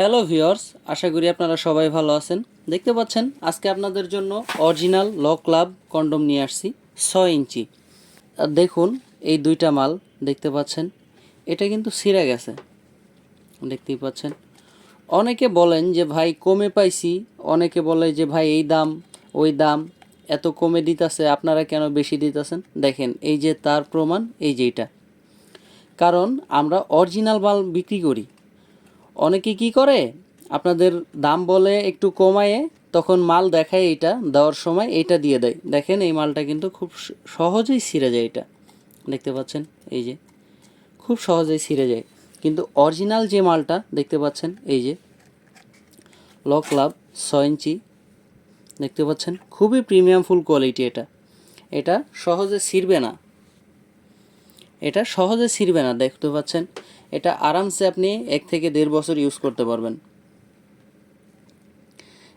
Hello viewers আশা করি আপনারা সবাই ভালো আছেন। দেখতে পাচ্ছেন, আজকে আপনাদের জন্য অরিজিনাল ল ক্লাব কন্ডম নিয়ে আসছি, ছয় ইঞ্চি। দেখুন, এই দুইটা মাল দেখতে পাচ্ছেন, এটা কিন্তু ছিঁড়ে গেছে দেখতেই পাচ্ছেন। অনেকে বলেন যে, ভাই, কমে পাইছি। অনেকে বলে যে, ভাই, এই দাম, ওই দাম, এত কমে দিতেছে, আপনারা কেন বেশি দিতেছেন? দেখেন, এই যে তার প্রমাণ, এই যে এটা। কারণ, আমরা অরিজিনাল মাল বিক্রি করি। অনেকে কি করে? আপনাদের দাম বলে একটু কমায়ে তখন মাল দেখায় এটা দেওয়ার সময় এটা দিয়ে দেয়। দেখেন এই মালটা কিন্তু খুব সহজেই ছিঁড়ে যায় এটা। দেখতে পাচ্ছেন? এই যে, খুব সহজেই ছিঁড়ে যায়। কিন্তু অরিজিনাল যে মালটা, দেখতে পাচ্ছেন? এই যে ল ক্লাব ছয় ইঞ্চি, দেখতে পাচ্ছেন? খুবই প্রিমিয়াম ফুল কোয়ালিটি এটা। এটা সহজে ছিঁড়বে না। এটা সহজে ছিঁড়বে না, দেখতে পাচ্ছেন? এটা আরামসে আপনি এক থেকে দেড় বছর ইউজ করতে পারবেন।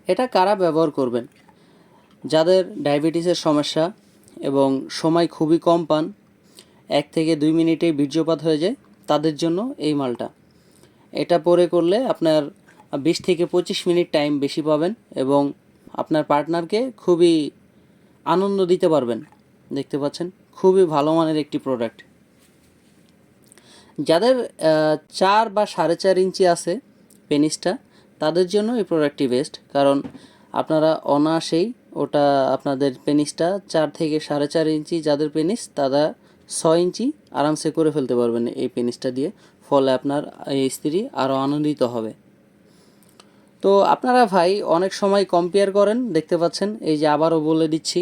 এটা কারা ব্যবহার করবেন? যাদের ডায়াবেটিসের সমস্যা এবং সময় খুবই কম পান, এক থেকে দুই মিনিটে বীর্যপাত হয়ে যায়, তাদের জন্য এই মালটা। এটা পরে করলে আপনার বিশ থেকে পঁচিশ মিনিট টাইম বেশি পাবেন এবং আপনার পার্টনারকে খুবই আনন্দ দিতে পারবেন। দেখতে পাচ্ছেন? খুবই ভালো মানের একটি প্রোডাক্ট যাদের চার বা সাড়ে চার ইঞ্চি আছে পেনিসটা, তাদের জন্য এই প্রোডাক্টটি বেস্ট কারণ আপনারা অনায়াসেই ওটা আপনাদের পেনিসটা চার থেকে সাড়ে চার ইঞ্চি যাদের পেনিস, তারা ছয় ইঞ্চি আরামসে করে ফেলতে পারবেন এই পেনিসটা দিয়ে। ফলে আপনার এই স্ত্রী আরও আনন্দিত হবে। তো আপনারা ভাই অনেক সময় কম্পেয়ার করেন, দেখতে পাচ্ছেন, এই যে আবারও বলে দিচ্ছি,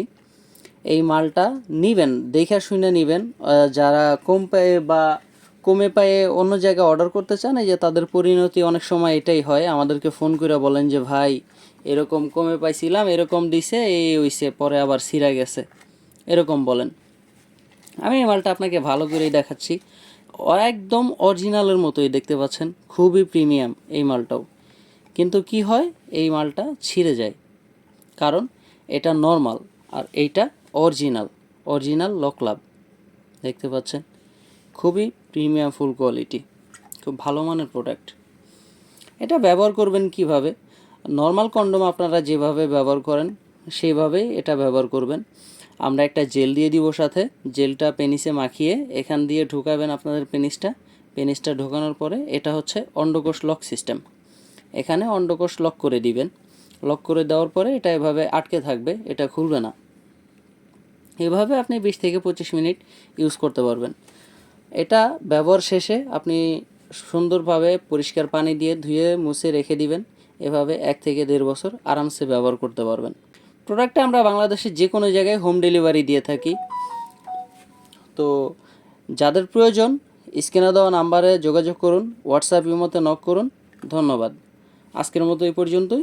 এই মালটা নিবেন, দেখে শুনে নিবেন যারা কম বা কমে পায়ে অন্য জায়গায় অর্ডার করতে চান, এই যে তাদের পরিণতি অনেক সময় এটাই হয়। আমাদেরকে ফোন করে বলেন যে, ভাই, এরকম কমে পাইছিলাম, এরকম দিছে, এই হইছে, পরে আবার সিরা গেছে। এরকম বলেন। আমি এই মালটা আপনাকে ভালো করেই দেখাচ্ছি। একদম অরিজিনালের মতোই দেখতে পাচ্ছেন, খুবই প্রিমিয়াম এই মালটাও। কিন্তু কি হয়? এই মালটা ছিঁড়ে যায়। কারণ এটা নর্মাল আর এইটা অরিজিনাল অরিজিনাল লকলাভ দেখতে পাচ্ছেন? খুবই প্রিমিয়াম ফুল কোয়ালিটি। খুব ভালো মানের প্রোডাক্ট। এটা ব্যবহার করবেন কীভাবে? নর্মাল কন্ডোম আপনারা যেভাবে ব্যবহার করেন সেইভাবেই এটা ব্যবহার করবেন। আমরা একটা জেল দিয়ে দিব সাথে। জেলটা পেনিসে মাখিয়ে এখান দিয়ে ঢুকাবেন আপনাদের পেনিসটা। পেনিসটা ঢোকানোর পরে এটা হচ্ছে অন্ডকোষ লক সিস্টেম। এখানে অন্ডকোষ লক করে দিবেন। লক করে দেওয়ার পরে এটা এভাবে আটকে থাকবে, এটা খুলবে না। এভাবে আপনি বিশ থেকে পঁচিশ মিনিট ইউজ করতে পারবেন। এটা ব্যবহার শেষে আপনি সুন্দরভাবে পরিষ্কার পানি দিয়ে ধুয়ে মুছে রেখে দিবেন। এভাবে এক থেকে দেড় বছর আরামসে ব্যবহার করতে পারবেন। প্রোডাক্টটা আমরা বাংলাদেশের যে কোনো জায়গায় হোম ডেলিভারি দিয়ে থাকি। তো যাদের প্রয়োজন, স্ক্রিনে দেওয়া নাম্বারে যোগাযোগ করুন, হোয়াটসঅ্যাপ ইমোতে নক করুন। ধন্যবাদ। আজকের মতো এই পর্যন্তই।